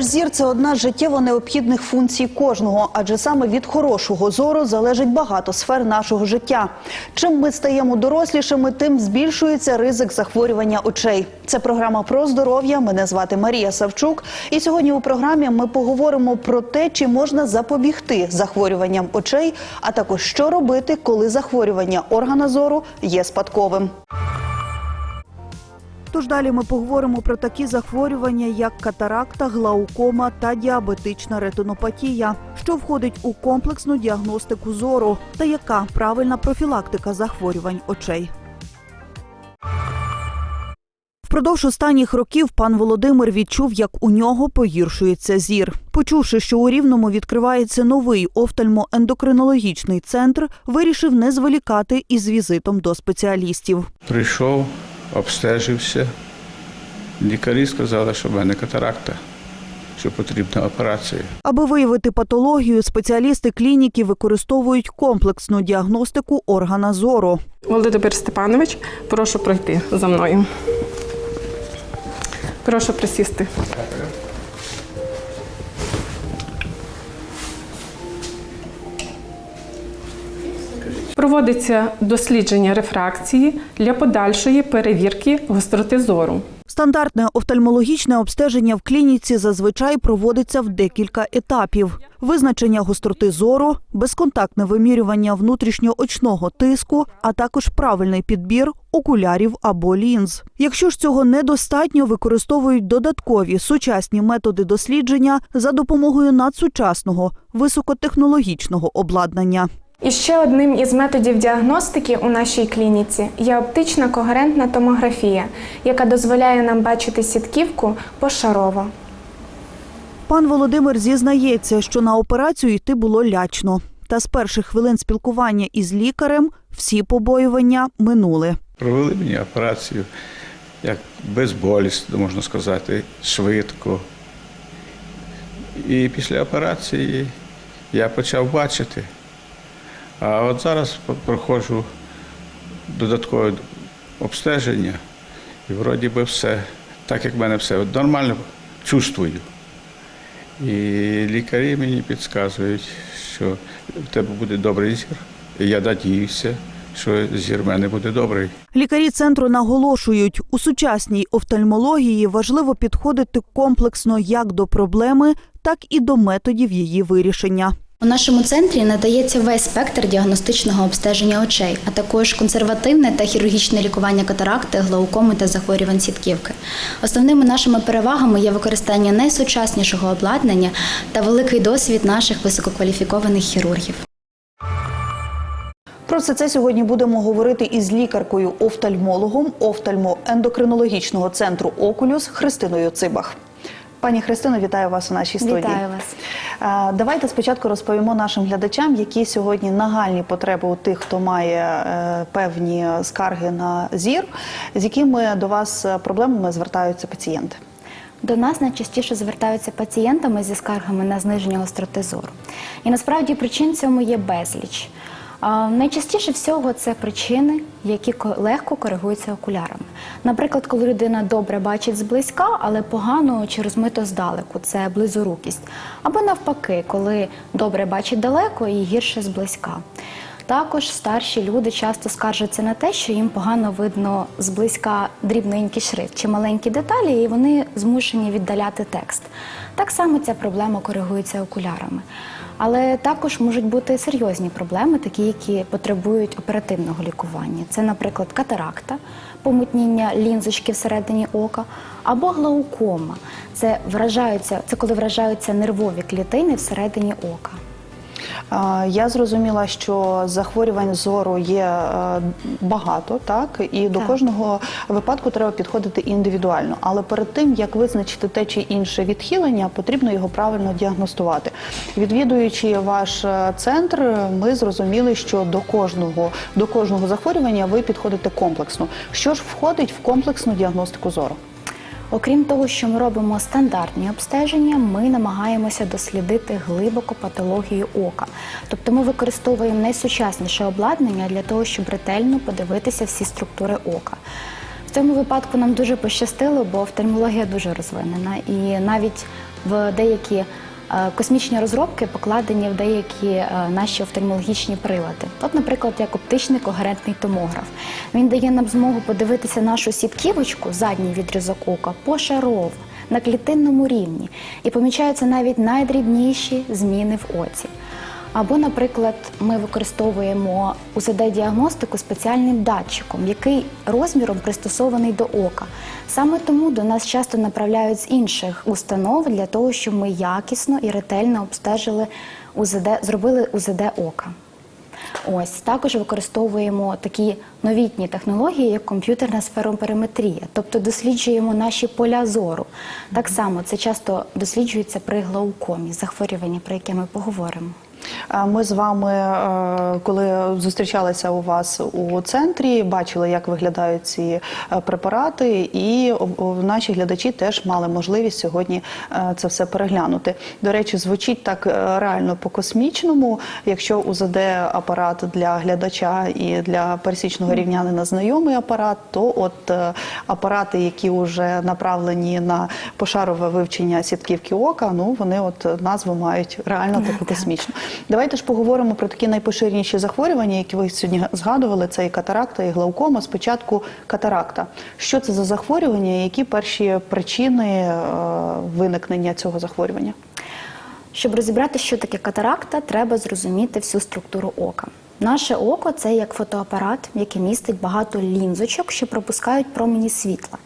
Наш зір це одна з життєво необхідних функцій кожного, адже саме від хорошого зору залежить багато сфер нашого життя. Чим ми стаємо дорослішими, тим збільшується ризик захворювання очей. Це програма про здоров'я. Мене звати Марія Савчук. І сьогодні у програмі ми поговоримо про те, чи можна запобігти захворюванням очей, а також що робити, коли захворювання органа зору є спадковим. Тож далі ми поговоримо про такі захворювання, як катаракта, глаукома та діабетична ретинопатія, що входить у комплексну діагностику зору, та яка правильна профілактика захворювань очей. Впродовж останніх років пан Володимир відчув, як у нього погіршується зір. Почувши, що у Рівному відкривається новий офтальмоендокринологічний центр, вирішив не зволікати із візитом до спеціалістів. Прийшов, обстежився. Лікарі сказали, що в мене катаракта, що потрібна операція. Аби виявити патологію, спеціалісти клініки використовують комплексну діагностику органа зору. Володимир Степанович, прошу пройти за мною. Прошу присісти. Проводиться дослідження рефракції для подальшої перевірки гостроти зору. Стандартне офтальмологічне обстеження в клініці зазвичай проводиться в декілька етапів: визначення гостроти зору, безконтактне вимірювання внутрішньоочного тиску, а також правильний підбір окулярів або лінз. Якщо ж цього недостатньо, використовують додаткові сучасні методи дослідження за допомогою надсучасного високотехнологічного обладнання. І ще одним із методів діагностики у нашій клініці є оптична когерентна томографія, яка дозволяє нам бачити сітківку пошарово. Пан Володимир зізнається, що на операцію йти було лячно. Та з перших хвилин спілкування із лікарем всі побоювання минули. Провели мені операцію як безболісно, можна сказати, швидко. І після операції я почав бачити. А от зараз проходжу додаткове обстеження, і вроді би все, так як в мене все нормально чувствую. І лікарі мені підказують, що в тебе буде добрий зір. І я надіюся, що зір в мене буде добрий. Лікарі центру наголошують, у сучасній офтальмології важливо підходити комплексно як до проблеми, так і до методів її вирішення. У нашому центрі надається весь спектр діагностичного обстеження очей, а також консервативне та хірургічне лікування катаракти, глаукоми та захворювань сітківки. Основними нашими перевагами є використання найсучаснішого обладнання та великий досвід наших висококваліфікованих хірургів. Про все це сьогодні будемо говорити із лікаркою-офтальмологом офтальмоендокринологічного центру Окулюс Христиною Цибах. Пані Христино, вітаю вас у нашій студії. Вітаю вас. Давайте спочатку розповімо нашим глядачам, які сьогодні нагальні потреби у тих, хто має е, певні скарги на зір, з якими до вас е, проблемами звертаються пацієнти. До нас найчастіше звертаються пацієнтами зі скаргами на зниження гостроти зору. І насправді причин цьому є безліч. Найчастіше всього це причини, які ко- легко коригуються окулярами. Наприклад, коли людина добре бачить зблизька, але погано чи розмито здалеку, це близорукість. Або навпаки, коли добре бачить далеко і гірше зблизька. Також старші люди часто скаржаться на те, що їм погано видно зблизька дрібненький шрифт чи маленькі деталі, і вони змушені віддаляти текст. Так само ця проблема коригується окулярами. Але також можуть бути серйозні проблеми, такі, які потребують оперативного лікування. Це, наприклад, катаракта, помутніння лінзочки всередині ока, або глаукома. Це вражаються, це коли вражаються нервові клітини всередині ока. Я зрозуміла, що захворювань зору є е, багато, так і до Так. кожного випадку треба підходити індивідуально. Але перед тим як визначити те чи інше відхилення, потрібно його правильно діагностувати. Відвідуючи ваш е, центр, ми зрозуміли, що до кожного до кожного захворювання ви підходите комплексно. Що ж входить в комплексну діагностику зору? Окрім того, що ми робимо стандартні обстеження, ми намагаємося дослідити глибоко патологію ока. Тобто ми використовуємо найсучасніше обладнання для того, щоб ретельно подивитися всі структури ока. В цьому випадку нам дуже пощастило, бо офтальмологія дуже розвинена, і навіть в деякі космічні розробки покладені в деякі е, наші офтальмологічні прилади. От, наприклад, як оптичний когерентний томограф. Він дає нам змогу подивитися нашу сітківочку, задній відрізок ока, пошарово, на клітинному рівні, і помічаються навіть найдрібніші зміни в оці. Або, наприклад, ми використовуємо УЗД-діагностику спеціальним датчиком, який розміром пристосований до ока. Саме тому до нас часто направляють з інших установ для того, щоб ми якісно і ретельно обстежили УЗД, зробили УЗД ока. Ось також використовуємо такі новітні технології, як комп'ютерна сферопериметрія, тобто досліджуємо наші поля зору. Так само це часто досліджується при глаукомі, захворюванні, про яке ми поговоримо. Ми з вами, е, коли зустрічалися у вас у центрі, бачили, як виглядають ці е, препарати, і наші глядачі теж мали можливість сьогодні е, це все переглянути. До речі, звучить так реально по-космічному. Якщо УЗД апарат для глядача і для пересічного рівнянина знайомий апарат, то от апарати, які вже направлені на пошарове вивчення сітківки ока, ну вони от назву мають реально таку космічну. Давайте ж поговоримо про такі найпоширеніші захворювання, які ви сьогодні згадували. Це і катаракта, і глаукома. Спочатку катаракта. Що це за захворювання? і Які перші причини е, виникнення цього захворювання? Щоб розібрати, що таке катаракта, треба зрозуміти всю структуру ока. Наше око це як фотоапарат, який містить багато лінзочок, що пропускають промені світла.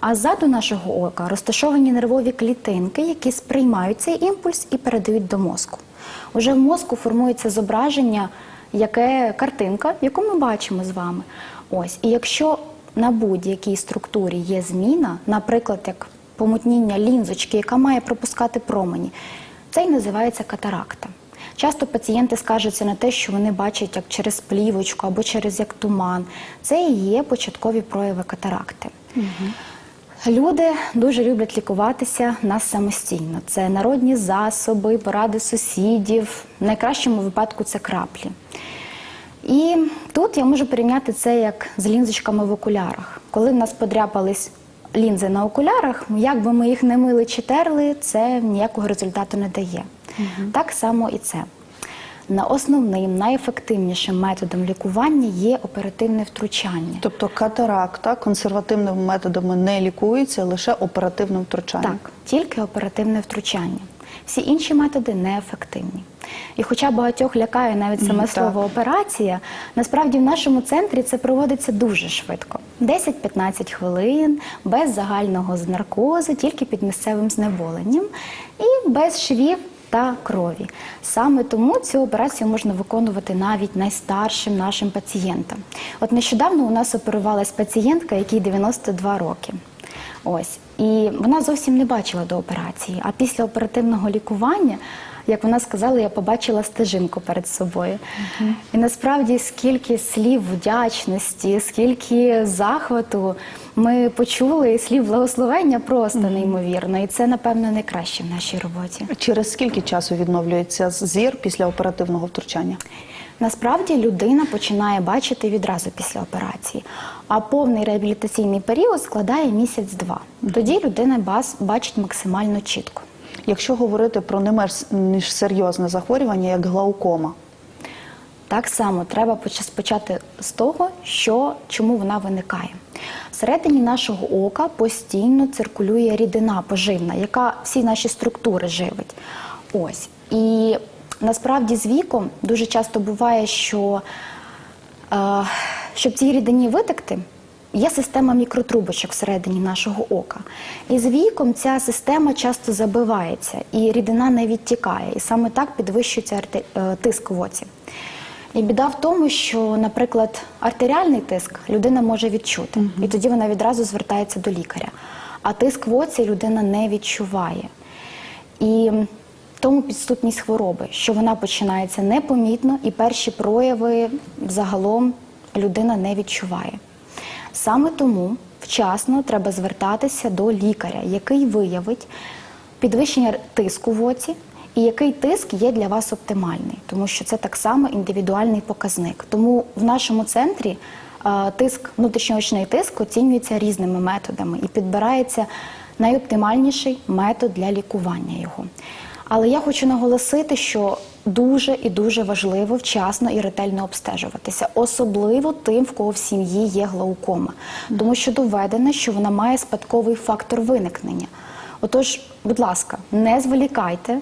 А ззаду нашого ока розташовані нервові клітинки, які сприймають цей імпульс і передають до мозку. Уже в мозку формується зображення, яке картинка, яку ми бачимо з вами. Ось, і якщо на будь-якій структурі є зміна, наприклад, як помутніння лінзочки, яка має пропускати промені, це і називається катаракта. Часто пацієнти скаржаться на те, що вони бачать як через плівочку або через як туман. Це і є початкові прояви катаракти. Люди дуже люблять лікуватися нас самостійно. Це народні засоби, поради сусідів. В найкращому випадку це краплі. І тут я можу порівняти це як з лінзочками в окулярах. Коли в нас подряпались лінзи на окулярах, як би ми їх не мили чи терли, це ніякого результату не дає. Так само і це. На основним, найефективнішим методом лікування є оперативне втручання. Тобто катаракта консервативними методами не лікується, лише оперативним втручанням. Так, тільки оперативне втручання. Всі інші методи неефективні. І хоча багатьох лякає навіть саме слово так. операція, насправді в нашому центрі це проводиться дуже швидко. 10-15 хвилин, без загального наркозу, тільки під місцевим знеболенням і без швів та крові. Саме тому цю операцію можна виконувати навіть найстаршим нашим пацієнтам. От нещодавно у нас оперувалась пацієнтка, якій 92 роки. Ось і вона зовсім не бачила до операції. А після оперативного лікування, як вона сказала, я побачила стежинку перед собою. І насправді скільки слів вдячності, скільки захвату ми почули, і слів благословення просто неймовірно. І це, напевно, найкраще в нашій роботі. Через скільки часу відновлюється зір після оперативного втручання? Насправді людина починає бачити відразу після операції, а повний реабілітаційний період складає місяць-два. Тоді людина бачить максимально чітко. Якщо говорити про не менш серйозне захворювання, як глаукома, Так само треба поч- почати з того, що чому вона виникає. Всередині нашого ока постійно циркулює рідина поживна, яка всі наші структури живить. Ось. І насправді з віком дуже часто буває, що е, щоб цій рідині витекти, є система мікротрубочок всередині нашого ока. І з віком ця система часто забивається, і рідина не відтікає. І саме так підвищується е, тиск в оці. І біда в тому, що, наприклад, артеріальний тиск людина може відчути, і тоді вона відразу звертається до лікаря. А тиск в оці людина не відчуває. І тому підступність хвороби, що вона починається непомітно, і перші прояви загалом людина не відчуває. Саме тому вчасно треба звертатися до лікаря, який виявить підвищення тиску в оці, і який тиск є для вас оптимальний, тому що це так само індивідуальний показник. Тому в нашому центрі е, тиск, внутрішньоочний тиск оцінюється різними методами і підбирається найоптимальніший метод для лікування його. Але я хочу наголосити, що дуже і дуже важливо вчасно і ретельно обстежуватися, особливо тим, в кого в сім'ї є глаукома, тому що доведено, що вона має спадковий фактор виникнення. Отож, будь ласка, не зволікайте.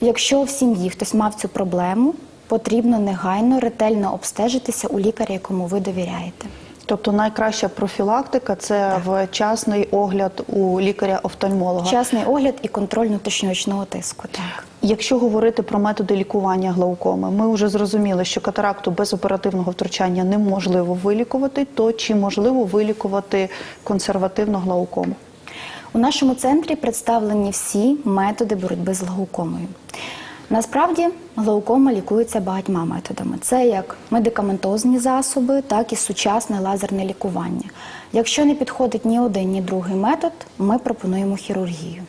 Якщо в сім'ї хтось мав цю проблему, потрібно негайно ретельно обстежитися у лікаря, якому ви довіряєте. Тобто найкраща профілактика це вчасний огляд у лікаря-офтальмолога. Вчасний огляд і контроль внутрішньоочного тиску. Так. Якщо говорити про методи лікування глаукоми, ми вже зрозуміли, що катаракту без оперативного втручання неможливо вилікувати, то чи можливо вилікувати консервативну глаукому? У нашому центрі представлені всі методи боротьби з глаукомою. Насправді глаукома лікується багатьма методами. Це як медикаментозні засоби, так і сучасне лазерне лікування. Якщо не підходить ні один, ні другий метод, ми пропонуємо хірургію.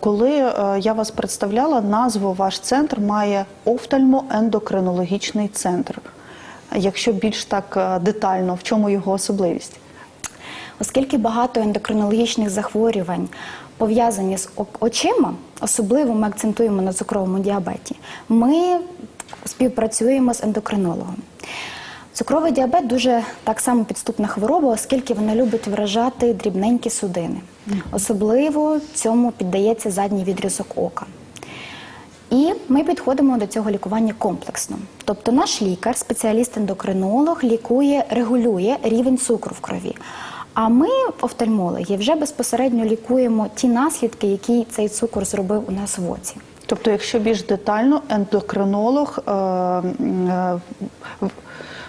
Коли е, я вас представляла, назву ваш центр має офтальмоендокринологічний центр. Якщо більш так е, детально, в чому його особливість? Оскільки багато ендокринологічних захворювань пов'язані з очима, особливо ми акцентуємо на цукровому діабеті, ми співпрацюємо з ендокринологом. Цукровий діабет дуже так само підступна хвороба, оскільки вона любить вражати дрібненькі судини. Особливо цьому піддається задній відрізок ока. І ми підходимо до цього лікування комплексно. Тобто наш лікар, спеціаліст-ендокринолог, лікує, регулює рівень цукру в крові. А ми, офтальмологи, вже безпосередньо лікуємо ті наслідки, які цей цукор зробив у нас в оці. Тобто, якщо більш детально, ендокринолог е, е,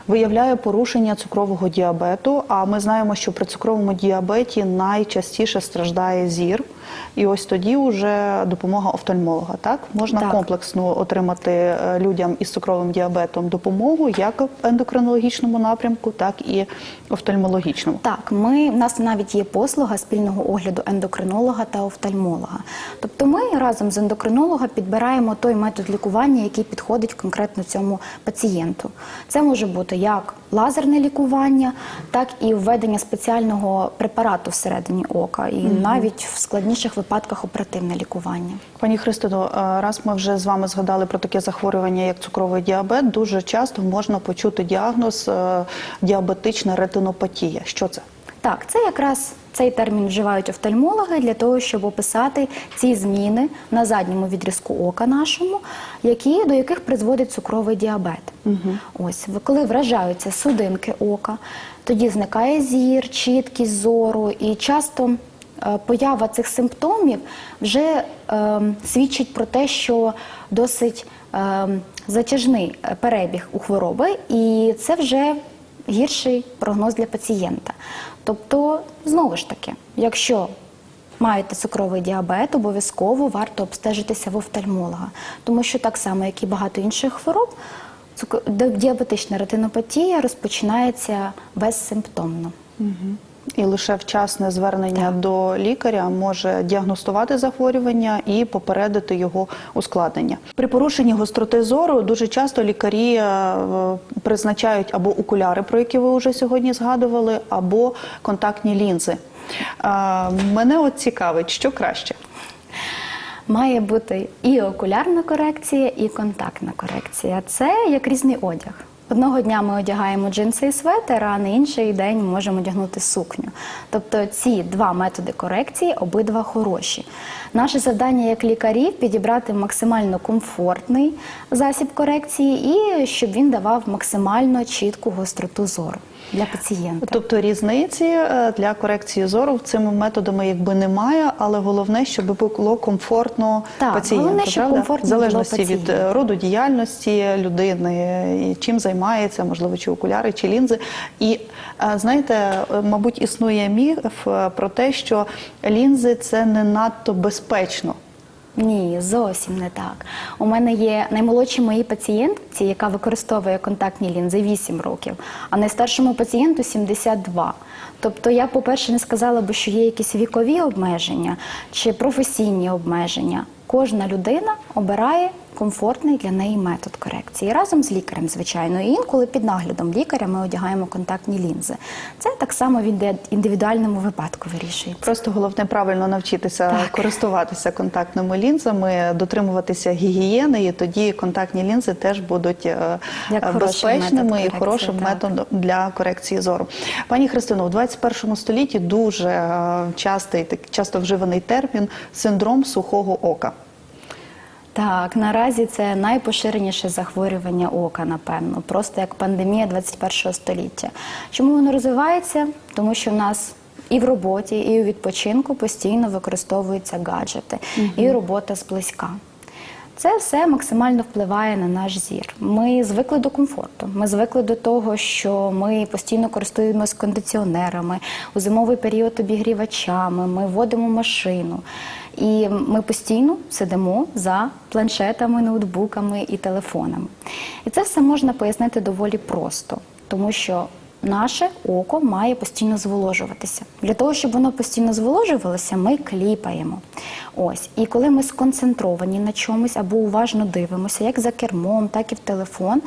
виявляє порушення цукрового діабету. А ми знаємо, що при цукровому діабеті найчастіше страждає зір. І ось тоді вже допомога офтальмолога. Так можна Так. комплексно отримати е, людям із цукровим діабетом допомогу як в ендокринологічному напрямку, так і офтальмологічному. Так, ми, в нас навіть є послуга спільного огляду ендокринолога та офтальмолога. Тобто ми разом з ендокринолога підбираємо той метод лікування, який підходить конкретно цьому пацієнту. Це може бути як лазерне лікування, так і введення спеціального препарату всередині ока, і навіть в складніших випадках оперативне лікування. Пані Христино, е, раз ми вже з вами згадали про таке захворювання, як цукровий діабет, дуже часто можна почути діагноз е, діабетична ретинопатія. Що це? Так, це якраз цей термін вживають офтальмологи для того, щоб описати ці зміни на задньому відрізку ока нашому, які, до яких призводить цукровий діабет. Ось, в- коли вражаються судинки ока, тоді зникає зір, чіткість зору, і часто поява цих симптомів вже е, свідчить про те, що досить е, затяжний е, перебіг у хвороби, і це вже гірший прогноз для пацієнта. Тобто, знову ж таки, якщо маєте цукровий діабет, обов'язково варто обстежитися в офтальмолога, тому що так само, як і багато інших хвороб, діабетична ретинопатія розпочинається безсимптомно. І лише вчасне звернення до лікаря може діагностувати захворювання і попередити його ускладнення. При порушенні гостроти зору дуже часто лікарі е, призначають або окуляри, про які ви вже сьогодні згадували, або контактні лінзи. Е, Мене от цікавить, що краще. Має бути і окулярна корекція, і контактна корекція. Це як різний одяг. Одного дня ми одягаємо джинси і светер, а на інший день можемо одягнути сукню. Тобто ці два методи корекції обидва хороші. Наше завдання як лікарів підібрати максимально комфортний засіб корекції і щоб він давав максимально чітку гостроту зору для пацієнта. Тобто різниці е, для корекції зору цими методами якби немає, але головне, щоб було комфортно Так, пацієнту. головне, щоб правда? комфортно в залежності було від е, роду діяльності людини, і чим займається, можливо, чи окуляри, чи лінзи. І е, знаєте, мабуть, існує міф про те, що лінзи це не надто безпечно. Ні, зовсім не так. У мене є наймолодші моїй пацієнтці, яка використовує контактні лінзи 8 років, а найстаршому пацієнту 72. Тобто я, по-перше, не сказала би, що є якісь вікові обмеження чи професійні обмеження. Кожна людина обирає комфортний для неї метод корекції разом з лікарем, звичайно. І інколи під наглядом лікаря ми одягаємо контактні лінзи. Це так само в інди- індивідуальному випадку вирішується. Просто головне правильно навчитися Так. користуватися контактними лінзами, дотримуватися гігієни, і тоді контактні лінзи теж будуть е, Як хороший метод і хорошим так. методом для корекції зору. Пані Христино, у 21 столітті дуже е, частий часто вживаний термін синдром сухого ока. Так, наразі це найпоширеніше захворювання ока, напевно, просто як пандемія 21 століття. Чому воно розвивається? Тому що в нас і в роботі, і у відпочинку постійно використовуються гаджети, і робота зблизька. Це все максимально впливає на наш зір. Ми звикли до комфорту. Ми звикли до того, що ми постійно користуємось кондиціонерами, у зимовий період обігрівачами, ми водимо машину. І ми постійно сидимо за планшетами, ноутбуками і телефонами. І це все можна пояснити доволі просто, тому що наше око має постійно зволожуватися. Для того, щоб воно постійно зволожувалося, ми кліпаємо. Ось. І коли ми сконцентровані на чомусь або уважно дивимося, як за кермом, так і в телефон,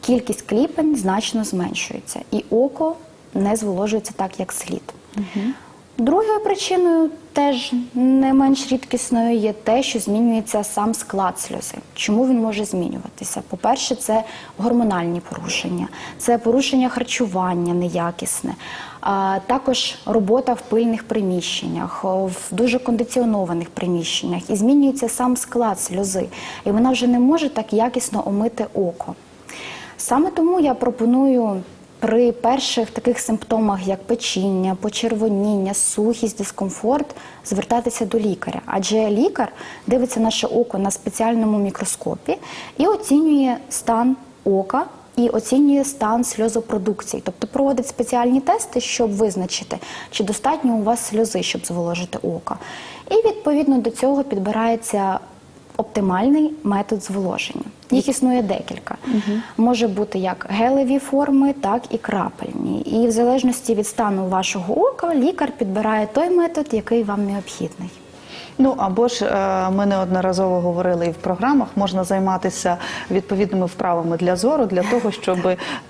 кількість кліпань значно зменшується. І око не зволожується так, як слід. Другою причиною, теж не менш рідкісною, є те, що змінюється сам склад сльози. Чому він може змінюватися? По-перше, це гормональні порушення, це порушення харчування неякісне, а також робота в пильних приміщеннях, в дуже кондиціонованих приміщеннях. І змінюється сам склад сльози, і вона вже не може так якісно омити око. Саме тому я пропоную при перших таких симптомах, як печіння, почервоніння, сухість, дискомфорт, звертатися до лікаря. Адже лікар дивиться наше око на спеціальному мікроскопі і оцінює стан ока. І оцінює стан сльозопродукції, тобто проводить спеціальні тести, щоб визначити, чи достатньо у вас сльози, щоб зволожити око. І відповідно до цього підбирається оптимальний метод зволоження. Їх існує декілька. Може бути як гелеві форми, так і крапельні. І в залежності від стану вашого ока лікар підбирає той метод, який вам необхідний. Ну або ж е, ми неодноразово говорили і в програмах, можна займатися відповідними вправами для зору, для того, щоб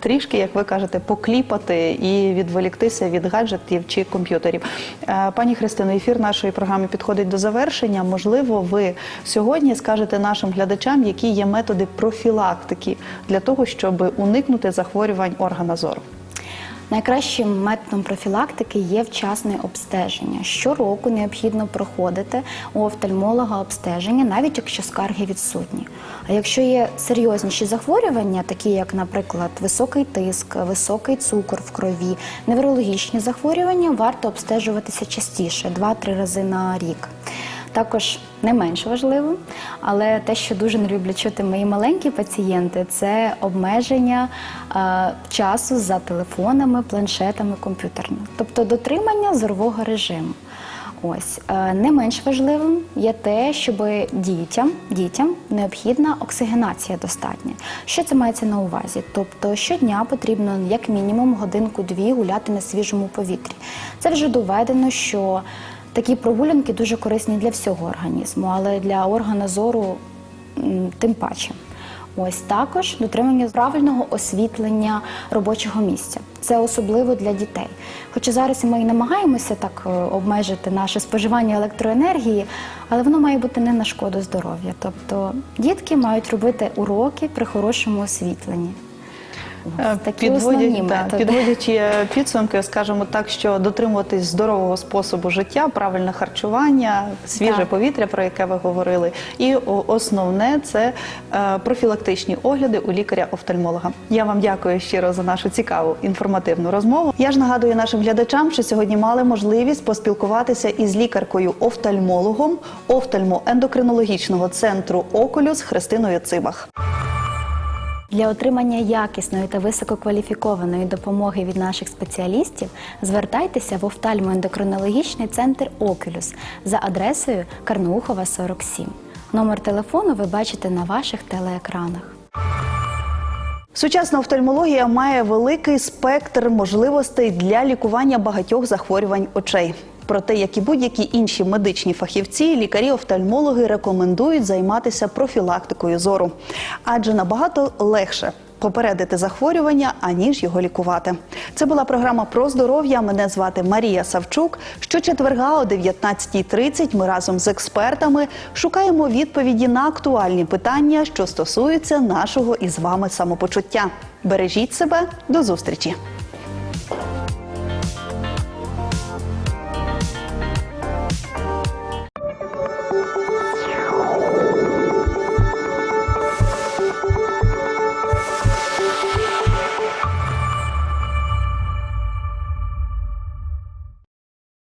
трішки, як ви кажете, покліпати і відволіктися від гаджетів чи комп'ютерів. Е, Пані Христино, ефір нашої програми підходить до завершення. Можливо, ви сьогодні скажете нашим глядачам, які є методи профілактики для того, щоб уникнути захворювань органа зору. Найкращим методом профілактики є вчасне обстеження. Щороку необхідно проходити у офтальмолога обстеження, навіть якщо скарги відсутні. А якщо є серйозніші захворювання, такі як, наприклад, високий тиск, високий цукор в крові, неврологічні захворювання, варто обстежуватися частіше 2-3 рази на рік. Також не менш важливо, але те, що дуже не люблять чути мої маленькі пацієнти, це обмеження е, часу за телефонами, планшетами, комп'ютерами, тобто дотримання зорового режиму. Ось е, не менш важливим є те, щоб дітям, дітям необхідна оксигенація достатня. Що це мається на увазі? Тобто щодня потрібно як мінімум годинку-дві гуляти на свіжому повітрі. Це вже доведено, що Такі прогулянки дуже корисні для всього організму, але для органа зору тим паче. Ось також дотримання правильного освітлення робочого місця. Це особливо для дітей. Хоча зараз ми і намагаємося так е, обмежити наше споживання електроенергії, але воно має бути не на шкоду здоров'я. Тобто дітки мають робити уроки при хорошому освітленні. Ось такі основні да, підводячи е, підсумки, скажімо так, що дотримуватись здорового способу життя, правильне харчування, свіже Так. повітря, про яке ви говорили, і основне це е, профілактичні огляди у лікаря-офтальмолога. Я вам дякую щиро за нашу цікаву інформативну розмову. Я ж нагадую нашим глядачам, що сьогодні мали можливість поспілкуватися із лікаркою-офтальмологом офтальмо-ендокринологічного центру Окулюс Христиною Цибах. Для отримання якісної та висококваліфікованої допомоги від наших спеціалістів звертайтеся в офтальмоендокринологічний центр Окулюс за адресою Карнаухова 47. Номер телефону ви бачите на ваших телеекранах. Сучасна офтальмологія має великий спектр можливостей для лікування багатьох захворювань очей. Проте, як і будь-які інші медичні фахівці, лікарі-офтальмологи рекомендують займатися профілактикою зору, адже набагато легше попередити захворювання, аніж його лікувати. Це була програма про здоров'я. Мене звати Марія Савчук. Щочетверга о 19.30 ми разом з експертами шукаємо відповіді на актуальні питання, що стосуються нашого із вами самопочуття. Бережіть себе, до зустрічі!